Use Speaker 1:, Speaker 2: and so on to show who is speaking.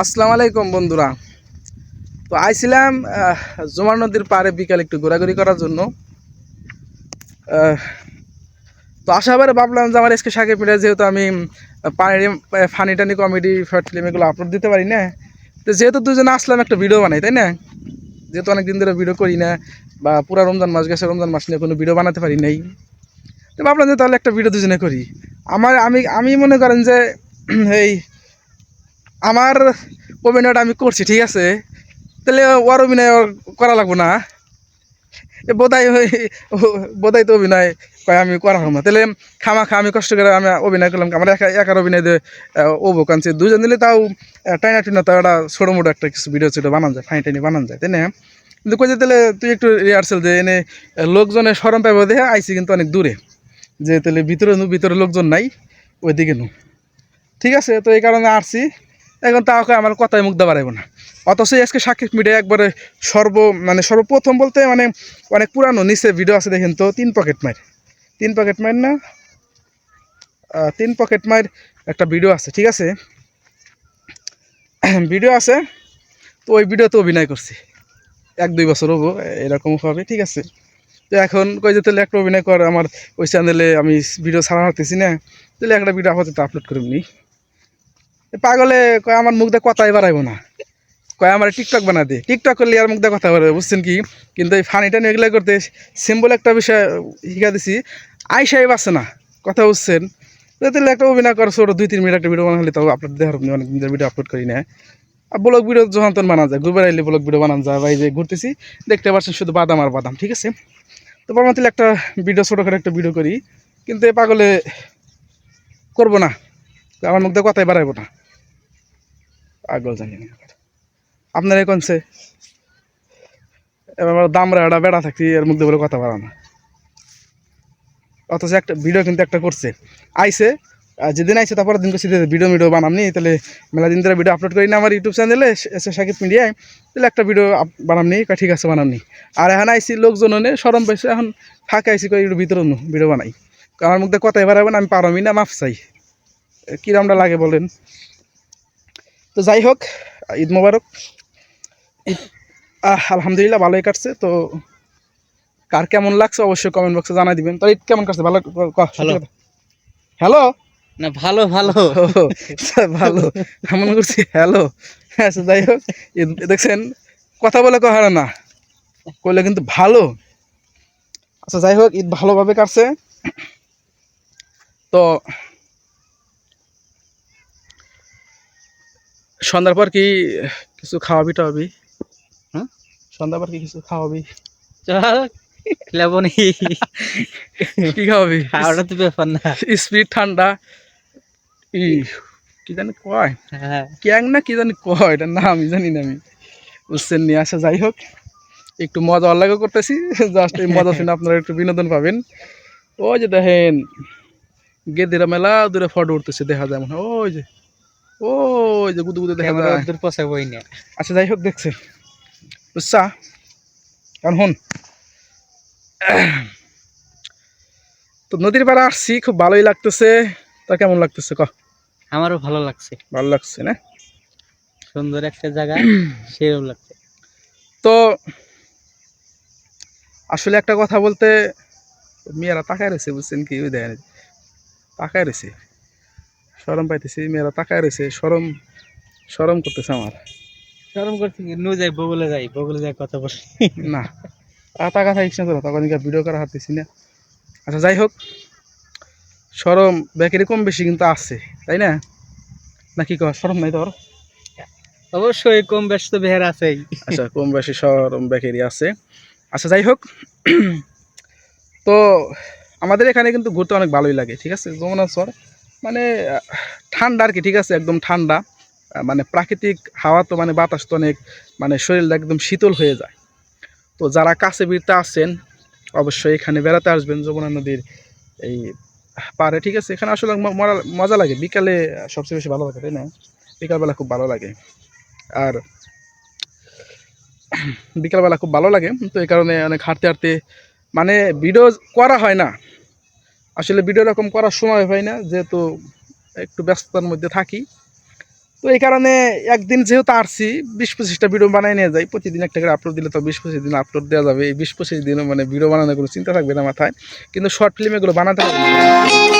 Speaker 1: আসসালামু আলাইকুম বন্ধুরা। তো আইছিলাম জোমার নদীর পাড়ে বিকাল একটু ঘোরাঘুরি করার জন্য। তো আসাবারে ভাবলাম যে আমার এসকে শাকে পিঠা, যেহেতু আমি পানি ফানি টানি কমেডি শর্ট ফিল্ম এগুলো আপলোড দিতে পারি না। তো যেহেতু দুজনে আসলাম একটা ভিডিও বানাই, তাই না? যেহেতু অনেক দিন ধরে ভিডিও করি না, বা পুরা রমজান মাস গেছে, রমজান মাস নিয়ে কোনো ভিডিও বানাতে পারি নাই। তো ভাবলাম যে তাহলে একটা ভিডিও দুজনে করি। আমার, আমি আমি মনে করেন যে, এই আমার অভিনয়টা আমি করছি, ঠিক আছে? তাহলে ওর অভিনয় করা লাগবো না। ওই, বোধহয় তো অভিনয় কয় আমি করা হব না। তাহলে খামা খা আমি কষ্ট করে আমি অভিনয় করলাম, আমার একা, একার অভিনয় দিয়ে ও বোকানছে দুজন দিলে তাও টাইনা টুনা তাও একটা ছোটো মোটো একটা কিছু ভিডিও ছিল, বানান যায়, ফাইন টাইনি বানান যায়, তাই না? কিন্তু কই যে তাহলে তুই একটু রিহার্সেল দে, এনে লোকজনের সরম পাইব দেখে আইসি কিন্তু অনেক দূরে। যে তাহলে ভিতরে নু, ভিতরে লোকজন নাই, ওইদিকে নু। ঠিক আছে, তো এই কারণে আসছি। এখন তাও কয় আমার কথায় মুগ্ধ বাড়াইব না। অথচ আজকে সাকিব মিডিয়া একবারে সর্ব মানে সর্বপ্রথম বলতে মানে অনেক পুরানো, নিচে ভিডিও আছে দেখেন তো, তিন পকেট মার তিন পকেট মার না? তিন পকেট মার একটা ভিডিও আছে, ঠিক আছে? ভিডিও আছে, তো ওই ভিডিওতে অভিনয় করছি। এক, দুই বছর হব, এরকম হবে, ঠিক আছে? তো এখন কই যে তাহলে একটা অভিনয় কর, আমার ওই চ্যানেলে আমি ভিডিও ছাড়া হতেছি না। তাহলে একটা ভিডিও আপাতত আপলোড করবনি পাগলে কয় আমার মুখ দিয়ে কথাই বাড়াইবো না। কয় আমার টিকটক বানা দে। টিকটক করলে আর মুখ দিয়ে কথা বাড়াবে বুঝছেন কি? কিন্তু এই ফানি টানি এগুলো করতে সিম্বল একটা বিষয় শিখা দিছি, আইসাই বাসে না। কথা বুঝছেন? তাহলে একটা অভিনয় কর, ছোটো দুই, তিন মিনিট একটা ভিডিও বানালে তাও আপলোড দেওয়ার অনেক ভিডিও আপলোড করি না। আর ব্লগ ভিডিও যখন তখন বানা যায় ঘুরবে আইলে ব্লগ ভিডিও বানান যায় বা এই যে ঘুরতেছি, দেখতে পাচ্ছেন শুধু বাদাম আর বাদাম, ঠিক আছে? তো বাবা তাহলে একটা ভিডিও ছোটো করে একটা ভিডিও করি, কিন্তু এ পাগলে করব না। আমার মুখ দিয়ে কথাই বাড়াইবো না। পাগল জানি না আপনার এই কনসে এবার দামরা একটা বেড়া থাকছি, এর মধ্যে বলে কথা বাড়ানো অথচ একটা ভিডিও কিন্তু একটা করছে। আইসে যেদিন আইসে তারপর দিন করছি ভিডিও ভিডিও বানামনি, তাহলে মেলা দিন ধরে ভিডিও আপলোড করি না আমার ইউটিউব চ্যানেলে এসে সাকিব মিডিয়ায়, তাহলে একটা ভিডিও বানামনি ঠিক আছে বানামনি। আর এখন আইসি লোকজন নে সরম পাইছে, এখন ফাঁকা আইসি কই একটু ভিতরে ভিডিও বানাই। আমার কথাই বাড়াবে না, আমি পারমি না, মাফ চাই। কিরমটা লাগে বলেন? তো যাই হোক ঈদ মোবারক। ঈদ আহ, আলহামদুলিল্লাহ ভালোই কাটছে। তো কার কেমন লাগছে অবশ্যই কমেন্ট বক্সে জানাই দিবেন। তো ঈদ কেমন কাটছে? ভালো। হ্যালো?
Speaker 2: না ভালো ভালো।
Speaker 1: ভালো। এমন করছি হ্যালো। আচ্ছা যাই হোক ঈদ দেখছেন কথা বলে কহারা না। কইলে কিন্তু ভালো। আচ্ছা যাই হোক ঈদ ভালোভাবে কাটছে। তো সন্ধ্যার পর কি কিছু খাওয়াবি টাওয়াবি? হ্যাঁ? সন্ধ্যার পর কি কিছু খাওয়াবি?
Speaker 2: চল লেবনি।
Speaker 1: কি খাওয়াবি?
Speaker 2: খাওয়াটা তো ব্যাপার না।
Speaker 1: স্পিড ঠান্ডা। ই কি জানি কয়?
Speaker 2: হ্যাঁ।
Speaker 1: ক্যাং না কি জানি কয়? এটার নাম আমি জানি না আমি। বুঝছেন নিয়ে আসা যাই হোক। একটু মজা অল্লাগও করতেছি। জাস্ট এই মজা শুনে আপনারা একটু বিনোদন পাবেন। ওই যে দেখেন গেদিরা মেলা দূরে ফটো উঠতেছে দেখা যায় মনে হয়। ওই যে ওই যে গুদু গুদু দেখা যায়
Speaker 2: পোষা বই না।
Speaker 1: আচ্ছা যাই হোক দেখছে। বুঝছা কারণ হন। তো নদীর পাড়ে আসছি খুব ভালোই লাগতেছে। তা কেমন লাগতেছে ক?
Speaker 2: আমারও ভালো লাগছে।
Speaker 1: ভালো লাগছে না?
Speaker 2: সুন্দর একটা জায়গা সেরকম লাগছে।
Speaker 1: তো আসলে একটা কথা বলতে মেয়েরা তাকায় রয়েছে বুঝছেন কি? ওই দেখেন তাকায় রয়েছে। সরম পাইতেছি মেয়েরা তাকায় রয়েছে সরম সরম করতেছে আমার।
Speaker 2: সরম করছি কি? নু যাই বগলে যাই বগলে যাই কথা বলি।
Speaker 1: না। আর টাকা থাকিস না তো তখন ভিডিও করা হারতেছি না। আচ্ছা যাই হোক। সরম বেকারি কম বেশি কিন্তু আছে তাই না? নাকি কর সরম নাই তোর?
Speaker 2: অবশ্যই কম বেশ তো বেহের আছেই।
Speaker 1: আচ্ছা কম বেশি সরম বেকারি আছে। আচ্ছা যাই হোক। তো আমাদের এখানে কিন্তু ঘুরতে অনেক ভালোই লাগে ঠিক আছে? যমুনা চর মানে ঠান্ডা আর কি, ঠিক আছে? একদম ঠান্ডা। মানে প্রাকৃতিক হাওয়া তো মানে বাতাস তো অনেক মানে শরীরটা একদম শীতল হয়ে যায়। তো যারা কাছে বিরতে আসেন অবশ্যই এখানে বেড়াতে আসবেন যমুনা নদীর এই পারে ঠিক আছে? এখানে আসলে মজা লাগে। বিকালে সবচেয়ে বেশি ভালো লাগে, তাই না? বিকালবেলা খুব ভালো লাগে। আর বিকালবেলা খুব ভালো লাগে। তো এই কারণে অনেক হাঁটতে হাঁটতে মানে ভিডিও করা হয় না। আসলে ভিডিও এরকম করার সময় হয় না, যেহেতু একটু ব্যস্ততার মধ্যে থাকি। তো এই কারণে একদিন যেহেতু আসছি, বিশ পঁচিশটা ভিডিও বানাই নিয়ে যাই, প্রতিদিন একটা করে আপলোড দিলে তো বিশ পঁচিশ দিন আপলোড দেওয়া যাবে। এই বিশ পঁচিশ দিনও মানে ভিডিও বানানোর কোনো চিন্তা থাকবে না মাথায়। কিন্তু শর্ট ফিল্ম এগুলো বানাতে হবে।